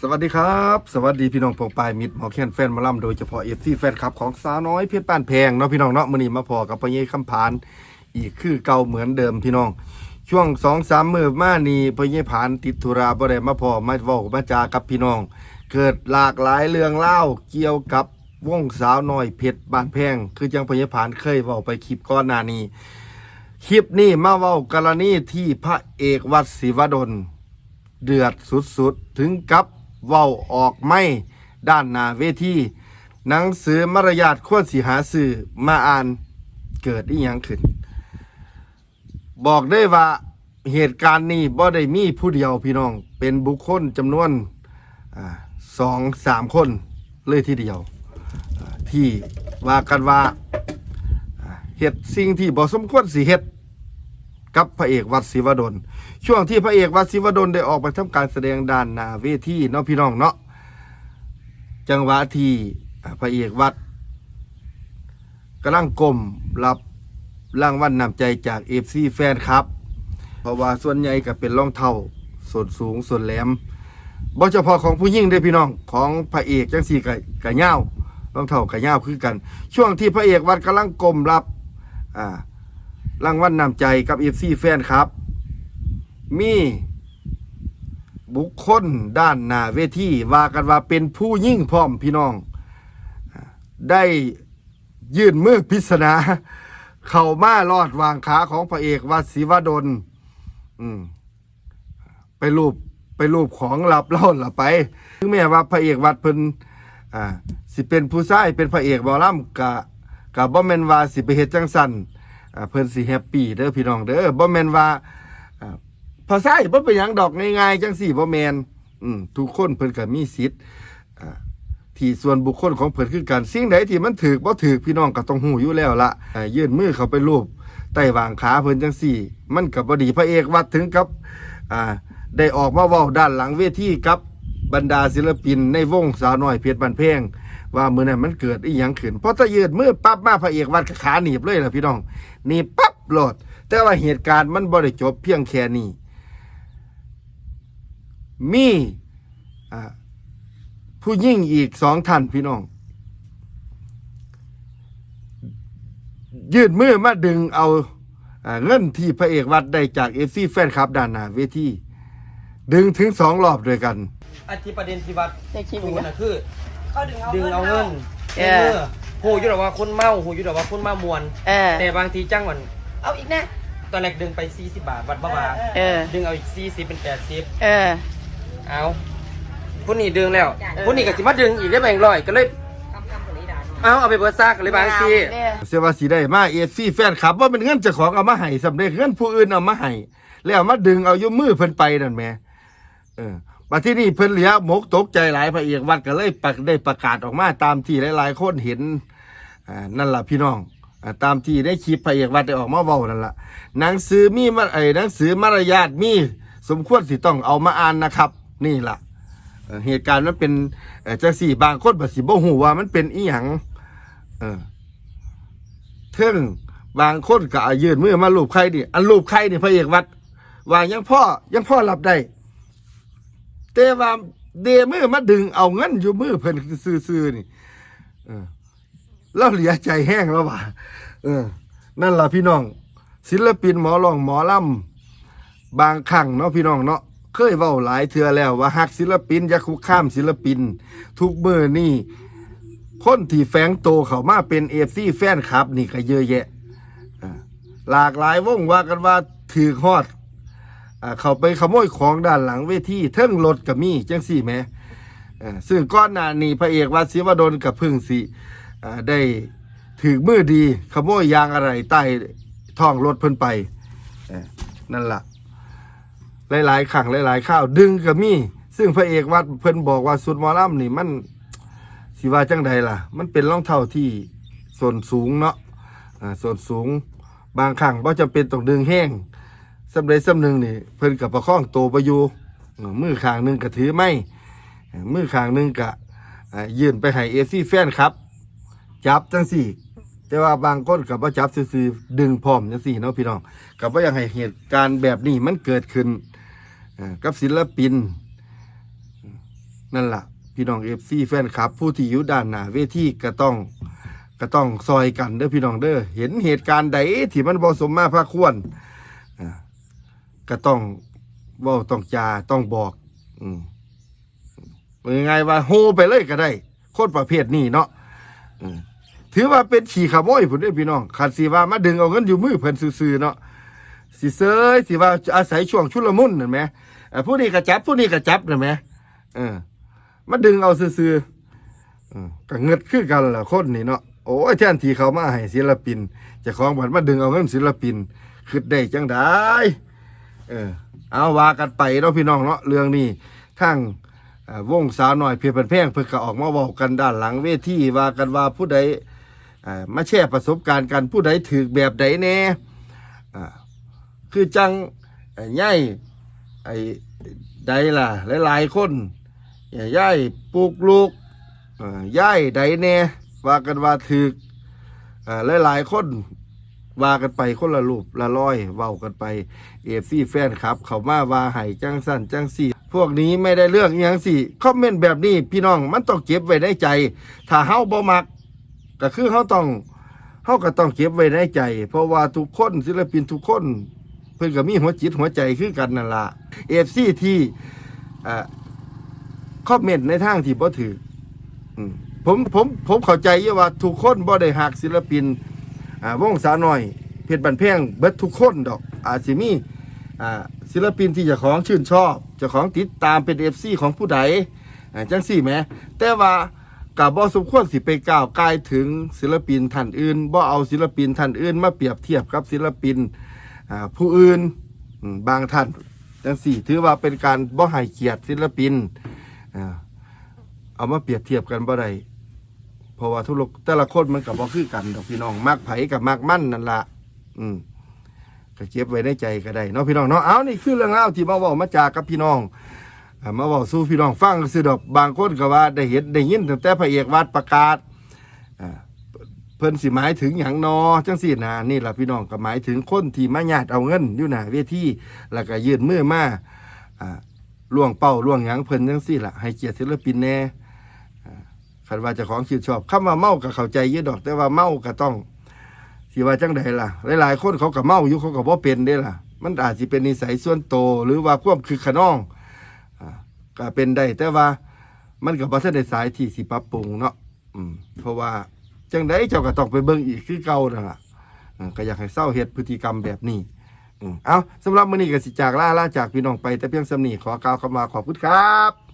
สวัสดีครับ สวัสดีพี่น้องปองปายมิตรหมอแค้นแฟนมาล่ำโดยเฉพาะเอฟซีแฟนคลับของสาวน้อยเพชรป้านแพงเนาะพี่น้องเนาะมือนี้มาพอกับพ่อเย่คำพาน อีกคือเก่าเหมือนเดิมพี่น้อง ช่วงสองสามมือมานีพ่อเย่ผานติดธุระบ่ได้มาพอมาเว้ามาจากับพี่น้อง เกิดหลากหลายเรื่องเล่าเกี่ยวกับวงสาวน้อยเพชรบ้านแพง คือจังพ่อเย่ผานเคยเว้าไปคลิปก่อนหน้านี้คลิปนี้มาเว้ากรณีที่พระเอกวัดศิวดลเดือดสุดๆถึงกับ เว้าออกไม่ด้านหน้าเวทีหนังสือมารยาทควรสิหาสื่อมาอ่านเกิดอีหยังขึ้น บอกได้ว่าเหตุการณ์นี้บ่ได้มีผู้เดียวพี่น้อง เป็นบุคคลจำนวนอสองสามคนเลยทีเดียว ที่ว่ากันว่าเหตุสิ่งที่บ่สมควรสิเฮ็ด กับพระเอกวัดศิวดล ช่วงที่พระเอกวัดศิวดลได้ออกไปทำการแสดงด้านนาเวทีเนาะพี่น้องเนาะจังหวะที่พระเอกวัดกำลังก้มรับรางวัลนนำใจจากเอฟซีแฟนครับ เพราะว่าส่วนใหญ่ก็เป็นรองเท้าส่วนสูงส่วนแหลมบ่เฉพาะของผู้หญิงเด้พี่น้องของพระเอกจังสี่กะกะเง่าวรองเท้ากะเง่าคือกัน ช่วงที่พระเอกวัดกำลังก้มรับอ่า รางวัลนนำใจกับเอฟซีแฟนครับ มีบุคคลด้านหน้าเวทีว่ากันว่าเป็นผู้ยิ่งพร้อมพี่น้อง ได้ยื่นมือพิศนา เข้ามาลอดวางขาของพระเอกวัดศิวดลไปรูปไปรูปของหลับเล่าหลับไปถึงแม้ว่าพระเอกวัดเพิ่นอ่าสิเป็นผู้ชายเป็นพระเอกบอลำกะกะบ่แมนว่าสิไปเฮ็ดจังซั่นอ่า เพิ่นสิแฮปปี้เด้อพี่น้องเด้อบ่แม่นว่าอ่าภาษาบ่เป็นหยังดอกง่ายๆจังสี่บ่แม่นอืมทุกคนเพิ่นก็มีสิทธิ์ที่ส่วนบุคคลของเพิ่นคือกันสิ่งใดที่มันถูกบ่ถูกพี่น้องก็ต้องฮู้อยู่แล้วละอ่ายื่นมือเข้าไปรูปใต้วางขาเพิ่นจังสี่ มันก็บ่ดีพระเอกวัดถึงกับอ่าได้ออกมาเว้าด้านหลังเวทีกับ บรรดาศิลปินในวงสาวน้อยเพชรบันเพงว่ามือนั้นมันเกิดอีหยังขึ้นเพราะถ้ายืดมือปั๊บมาพระเอกวัดก็ขาหนีบเลยล่ะพี่น้องนี่ปั๊บโหลด แต่ว่าเหตุการณ์มันบ่ได้จบเพียงแค่นี้มีผู้ยิ่งอีกสองท่านพี่น้อง ยืดมือมาดึงเอาอ่าเงินที่พระเอกวัดได้จากเอฟซีแฟนคลับด้านหน้าเวทีดึงถึงสองรอบด้วยกัน อันที่ประเด็นที่วัดได้คลิปสูอีกนแล้วน่ะคือ เขาดึงเอาดึงเงินเอาเงินเอเอออหูอยู่แต่ว่าคนเมาหูอยู่แต่ว่าคนมามวน เออ แต่บางทีจ้างมันเอาอีกนะตอนแรกดึงไป 40 บาทวัดบ้าบาเออ ดึงเอาอีก 40 เป็น 80 เออ เอาคนนี้ดึงแล้วคนนี้ก็สิมาดึงอีกได้แบ่งร้อยก็เลยคำคำคนนี้ด่าเอาเอาไปเบิร์ซากก็เลยบางทีเนี่ยเสียว่าสีได้มาเอฟซีแฟนคลับว่าเป็นเงินเจ้าของเอามาให้สำเร็จเงินผู้อื่นเอามาให้แล้วมาดึงเอาอยู่มือเพิ่นไปนั่นแหม่เออ มาที่นี่เพิ่นเหลียหมกตกใจหลายพระเอกวัดก็เลยประได้ประกาศออกมาตามที่หลายๆคนเห็นนั่นล่ะพี่น้องตามที่ได้คลิปพระเอกวัดได้ออกมาเว้านั่นล่ะหนังสือมีมาไอ้หนังสือมารยาทมีสมควรสิต้องเอามาอ่านนะครับ นี่ล่ะเหตุการณ์มันเป็นจังสี่บางคนบ่สิบ่ฮู้ว่ามันเป็นอีหยังเออเทิงบางคนก็ยืนมือมาลูบใครนี่อันลูบใครนี่พระเอกวัดว่ายังพ่อยังพ่อรับได้ แต่ว่าเดมือมาดึงเอาเงินอยู่มือเพิ่นซื่อๆนี่เออแล้วเหลียใจแห้งแล้วว่ะเออ นั่นล่ะพี่น้อง ศิลปินหมอร้องหมอลำบางครั้งเนาะพี่น้องเนาะเคยเว้าหลายเทื่อแล้วว่าหักศิลปินอย่าคุกข้ามศิลปิน ทุกเมื่อนี่คนที่แฝงโตเขามาเป็นเอฟซีแฟนคลับ นี่ก็เยอะแยะหลากหลายวงว่ากันว่าถือฮอด เขาไปขโมยของด้านหลังเวทีเทิงรถกับมีจังสี่แหมอ่าซึ่งก้อนหน้านี้พระเอกวัดศิวดลกับพึ่งสิได้ถือมือดีขโมยยางอะไรใต้ท้องรถเพิ่นไปนั่นล่ะหลายๆครั้งหลายๆข้าวดึงกับมีซึ่งพระเอกวัดเพิ่นบอกว่าสุดมอลำนี่มันสิว่าจังใดล่ะ มันเป็นรองเท้าที่ส่วนสูงเนาะส่วนสูงบางครั้งบ่จำเป็นต้องดึงแห้ง สำเร็จสำหนึงนี่เพิ่นกับประคองโตไปอยู่มือข้างหนึงก็ถือไม้มือข้างหนึงก็ยื่นไปให้เอซี่แฟนครับ จับจังสี่ แต่ว่าบางคนกับว่าจับซื่อดึงพร้อมจังสี่เนาะพี่น้องกับว่าอยากให้เหตุการณ์แบบนี้มันเกิดขึ้นกับศิลปิน นั่นล่ะพี่น้องเอฟซีแฟนคลับ ผู้ที่อยู่ด้านหน้าเวทีก็ต้องก็ต้องซอยกันเด้อพี่น้องเด้อเห็นเหตุการณ์ใดที่มันบ่สมมาพาควร ก็ต้องว้าต้องจาต้องบอก อืมยังไงว่าโฮไปเลยก็ได้คนประเภทนี้เนาะถือว่าเป็นขี่ขโมยพุ่นเด้อพี่น้องขัดสีว่ามาดึงเอาเงินอยู่มือเพิ่นซื่อๆเนาะสิเซยสิว่าอาศัยช่วงชุลมุนนั่นไหมผู้นี้ก็จับผู้นี้ก็จับนั่นไหมเออมาดึงเอาซื่อๆก็เงิดคือกันละคนนี่เนาะโอ้ยแทนที่เขามาให้ศิลปินจะของบัดมาดึงเอาเงินศิลปินคิดได้จังได้ เออ เอาว่ากันไปเนาะพี่น้องเนาะเรื่องนี้ทั้งอ่าวงสาวหน่อยเพียรเป็นแพงเพื่อก็ออกมาเว้ากันด้านหลังเวทีว่ากันว่าผู้ใดมาแชร์ประสบการณ์กันผู้ใดถือแบบใดแน่คือจังไอ้ใหญ่ไอ้ใดล่ะ หลาย ๆ คนย่ายปลูกลูกเอ่อย่ายใดแน่ว่ากันว่าถือเอ่อหลาย ๆ คน ว่ากันไปคนละรูปละร้อยเว้ากันไปเอฟซีแฟนครับ เขามาว่าให้จังสั้นจังสี่ พวกนี้ไม่ได้เรื่องอหย่างสี่คอมเมนต์แบบนี้พี่น้องมันต้องเก็บไว้ในใจ ถ้าเฮาบ่มัก ก็คือเฮาต้องเฮาก็ต้องเก็บไว้ในใจ เพราะว่าทุกคนศิลปินทุกคน เพิ่นก็มีหัวจิตหัวใจคือกันนั่นล่ะเอฟซีที่อ่าคอมเมนต์ในทางที่บ่ถืออืมผมผมผมเข้าใจอยู่ว่าทุกคนบ่ได้หักศิลปิน อ่าวงสาวน้อย เพชรบันเพงเบิดทุกคนดอก อาจสิมีอ่าศิลปินที่เจ้าของชื่นชอบเจ้าของติดตามเป็น FC ของผู้ใดอ่าจังซี่แหมแต่ว่ากับบ่สมควรสิไปก้าวกายถึงศิลปินท่านอื่นบ่เอาศิลปินท่านอื่น มาเปรียบเทียบกับศิลปินอ่าผู้อื่นอืมบางท่านจังซี่ถือว่าเป็นการบ่ให้เกียรติศิลปินอ่าเอามาเปรียบเทียบกันบ่ได้ เพราะว่าทุกโลกแต่ละคนมันกับบ่คือกันดอกพี่น้องมักไผกับมักมั่นนั่นละอืมก็เก็บไว้ในใจก็ได้เนาะพี่น้องเนาะเอานี่คือเรื่องเล่าที่มาเว้ามาจากกับพี่น้องมาเว้าสู่พี่น้องฟังซื่อดอกบางคนก็ว่าได้เห็นได้ยินตั้งแต่พระเอกวัดประกาศอ่าเพิ่นสิหมายถึงหยังนอจังสี่นะนี่แหละพี่น้องก็หมายถึงคนที่มาญาติเอาเงินอยู่หน้าเวทีแล้วก็ยืนมือมาอ่าล่วงเป้าล่วงหยังเพิ่นจังซี่ล่ะให้เกียรติศิลปินแน่ คันว่าจ้าของชื่นชอบคำว่าเมาก็เข้าใจยู่ดอก แต่ว่าเมาก็ต้องสิว่าจังใดล่ะ หลาย ๆ คนเขาก็เมาอยู่เขาก็บ่เป็นเด้ล่ะ มันอาจสิเป็นนิสัยส่วนโตหรือว่าความคือขนองอ่าก็เป็นได้แต่ว่ามันก็บ่ทันได้สายที่สิปรับปรุงเนาะอืมเพราะว่าจังใดเจ้าก็ต้องไปเบิ่งอีกคือเก่านั่นล่ะอืมก็อยากให้เศร้าเฮ็ดพฤติกรรมแบบนี้อืมเอาสำหรับมื้อนี้ก็สิจากลาลาจากพี่น้องไปแต่เพียงสำนีขอกล่าวคำว่าขอบคุณครับ